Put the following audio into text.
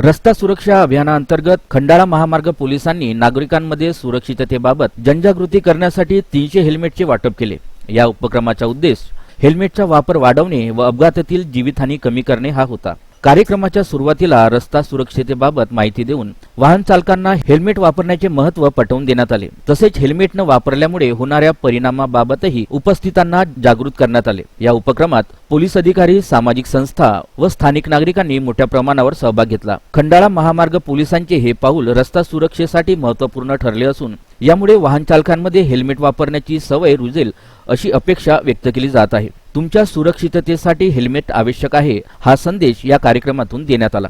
रस्ता सुरक्षा अभियानाअंतर्गत खंडाळा महामार्ग पोलिसांनी नागरिकांमध्ये सुरक्षिततेबाबत जनजागृती करण्यासाठी तीनशे हेल्मेटचे वाटप केले. या उपक्रमाचा उद्देश हेल्मेटचा वापर वाढवणे व अपघातातील जीवितहानी कमी करणे हा होता. कार्यक्रमाच्या सुरुवातीला रस्ता सुरक्षितेबाबत माहिती देऊन वाहन चालकांना हेल्मेट वापरण्याचे महत्त्व पटवून देण्यात आले. तसेच हेल्मेट न वापरल्यामुळे होणाऱ्या परिणामाबाबतही उपस्थितांना जागृत करण्यात आले. या उपक्रमात पोलीस अधिकारी सामाजिक संस्था व स्थानिक नागरिकांनी मोठ्या प्रमाणावर सहभाग घेतला. खंडाळा महामार्ग पोलिसांचे हे पाऊल रस्ता सुरक्षेसाठी महत्त्वपूर्ण ठरले असून यामुळे वाहन चालकांमध्ये हेल्मेट वापरण्याची सवय रुजेल अशी अपेक्षा व्यक्त केली जात आहे. तुमच्या सुरक्षिततेसाठी हेल्मेट आवश्यक आहे हा संदेश या कार्यक्रमातून देण्यात आला.